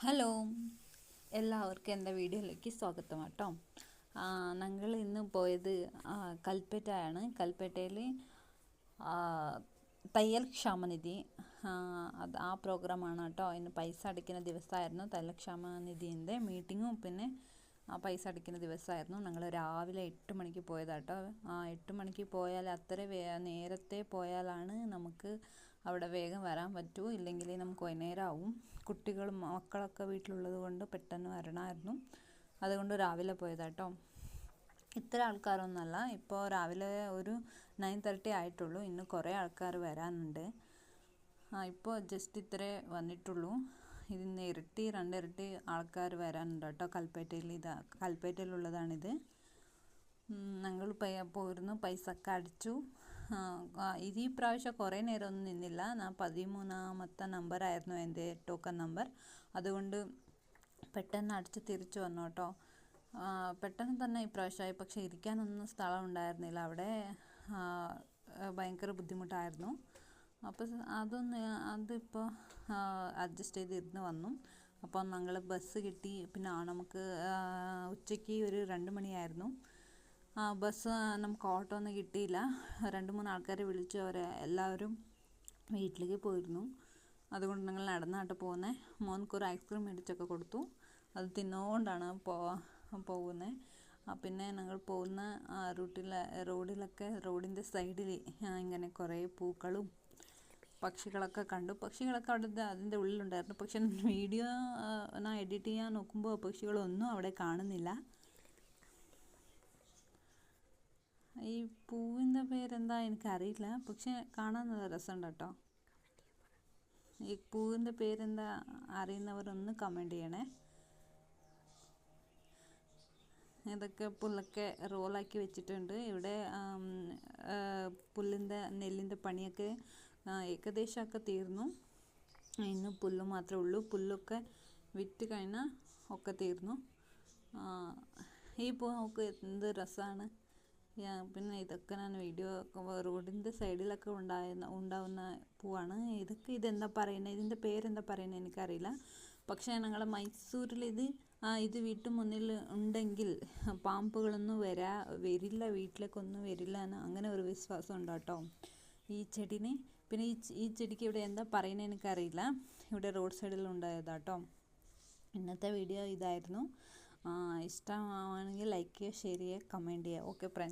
Hello. എല്ലാവർക്കും എന്റെ വീഡിയോയിലേക്ക് സ്വാഗതം കേട്ടോ. ഞങ്ങൾ ഇന്ന് പോയത് കൽപ്പറ്റയാണ്. കൽപ്പറ്റയിൽ തയ്യൽ ക്ഷാമനിധി. അത് ആ പ്രോഗ്രാമാണ് കേട്ടോ. ഇന്ന് പൈസ അടിക്കുന്ന ദിവസമായിരുന്നു തയ്യൽ ക്ഷാമനിധിന്റെ മീറ്റിങ്ങും. പിന്നെ ആ പൈസ അടിക്കുന്ന ദിവസമായിരുന്നു. ഞങ്ങൾ രാവിലെ എട്ട് മണിക്ക് പോയതാട്ടോ ആ എട്ട് മണിക്ക് പോയാൽ അത്ര നേരത്തെ പോയാലാണ് നമുക്ക് അവിടെ വേഗം വരാൻ പറ്റൂ ഇല്ലെങ്കിൽ നമുക്ക് വൈകുന്നേരം ആവും കുട്ടികളും മക്കളൊക്കെ വീട്ടിലുള്ളത് കൊണ്ട് പെട്ടെന്ന് വരണമായിരുന്നു. അതുകൊണ്ട് രാവിലെ പോയതാട്ടോ. ഇത്ര ആൾക്കാരൊന്നുമല്ല. ഇപ്പോൾ രാവിലെ ഒരു നയൻ തേർട്ടി ആയിട്ടുള്ളൂ. ഇന്ന് കുറേ ആൾക്കാർ വരാനുണ്ട്. ആ ഇപ്പോൾ ജസ്റ്റ് ഇത്രേ വന്നിട്ടുള്ളൂ. ഇതിന്ന് ഇരട്ടി രണ്ടിരട്ടി ആൾക്കാർ വരാനുണ്ട് കേട്ടോ. കൽപ്പേറ്റയിൽ ഇതാ കൽപ്പേറ്റയിലുള്ളതാണിത്. ഞങ്ങൾ പോയിരുന്നു പൈസ ഒക്കെ അടിച്ചു. ഇത് ഈ പ്രാവശ്യം കുറേ നേരമൊന്നും നിന്നില്ല. ഞാൻ പതിമൂന്നാമത്തെ നമ്പറായിരുന്നു എന്റെ ടോക്കൺ നമ്പർ അതുകൊണ്ട് പെട്ടെന്ന് അടിച്ച് തിരിച്ചു വന്നു കേട്ടോ. പെട്ടെന്ന് തന്നെ ഇപ്രാവശ്യമായി പക്ഷേ ഇരിക്കാനൊന്നും സ്ഥലം ഉണ്ടായിരുന്നില്ല. അവിടെ ഭയങ്കര ബുദ്ധിമുട്ടായിരുന്നു. അപ്പോൾ അതൊന്ന് അതിപ്പോൾ അഡ്ജസ്റ്റ് ചെയ്തിരുന്ന് വന്നു. അപ്പോൾ ഞങ്ങൾ ബസ് കിട്ടി. പിന്നെ നമുക്ക് ഉച്ചയ്ക്ക് ഒരു രണ്ട് മണിയായിരുന്നു. ബസ് നമുക്ക് ഓട്ടോ ഒന്നും കിട്ടിയില്ല. രണ്ട് മൂന്ന് ആൾക്കാരെ വിളിച്ചു അവരെ എല്ലാവരും വീട്ടിലേക്ക് പോയിരുന്നു. അതുകൊണ്ട് ഞങ്ങൾ നടന്നാട്ട് പോകുന്നത് മോൻക്ക് ഐസ്ക്രീം മേടിച്ചൊക്കെ കൊടുത്തു. അത് തിന്നുകൊണ്ടാണ് പോ പോകുന്നത് പിന്നെ ഞങ്ങൾ പോകുന്ന റൂട്ടിലെ റോഡിലൊക്കെ റോഡിന്റെ സൈഡിൽ ഇങ്ങനെ കുറേ പൂക്കളും പക്ഷികളൊക്കെ കണ്ടു. പക്ഷികളൊക്കെ അവിടെ അതിന്റെ ഉള്ളിലുണ്ടായിരുന്നു. പക്ഷെ വീഡിയോ ഞാൻ എഡിറ്റ് ചെയ്യാൻ നോക്കുമ്പോൾ പക്ഷികളൊന്നും അവിടെ കാണുന്നില്ല. ഈ പൂവിന്റെ പേരെന്താ എനിക്കറിയില്ല. പക്ഷെ കാണാൻ നല്ല രസമുണ്ട് കേട്ടോ ഈ പൂവിന്റെ പേരെന്താ അറിയുന്നവരൊന്ന് കമന്റ് ചെയ്യണേ. ഇതൊക്കെ പുല്ലൊക്കെ റോളാക്കി വെച്ചിട്ടുണ്ട്. ഇവിടെ പുല്ലിന്റെ നെല്ലിന്റെ പണിയൊക്കെ ഏകദേശമൊക്കെ തീർന്നു. ഇന്ന് പുല്ല് മാത്രമേ ഉള്ളൂ. പുല്ലൊക്കെ വിറ്റ് കഴിഞ്ഞാൽ ഒക്കെ തീർന്നു. ഈ പൂവൊക്കെ എന്ത് രസമാണ്. പിന്നെ ഇതൊക്കെ ഞാൻ വീഡിയോ റോഡിന്റെ സൈഡിലൊക്കെ ഉണ്ടായിരുന്ന ഉണ്ടാവുന്ന പൂവാണ്. ഇതൊക്കെ ഇതെന്താ പറയുന്നത് ഇതിന്റെ പേരെന്താ പറയുന്നത് എനിക്കറിയില്ല. പക്ഷേ ഞങ്ങൾ മൈസൂരിൽ ഇത് ഇത് വീട്ടു മുന്നിൽ ഉണ്ടെങ്കിൽ പാമ്പുകളൊന്നും വരാ വരില്ല വീട്ടിലേക്കൊന്നും വരില്ല എന്ന് അങ്ങനെ ഒരു വിശ്വാസം ഉണ്ട് കേട്ടോ. ഈ ചെടിന് പിന്നെ ഈ ഈ ചെടിക്ക് ഇവിടെ എന്താ പറയുന്നത് എനിക്കറിയില്ല. ഇവിടെ റോഡ് സൈഡിൽ ഉണ്ടായതാട്ടോ ഇന്നത്തെ വീഡിയോ ഇതായിരുന്നു. ആ, ഇഷ്ടമാണെങ്കിൽ ലൈക്ക് ചെയ്യുക ഷെയർ ചെയ്യുക കമന്റ് ചെയ്യുക. Okay friends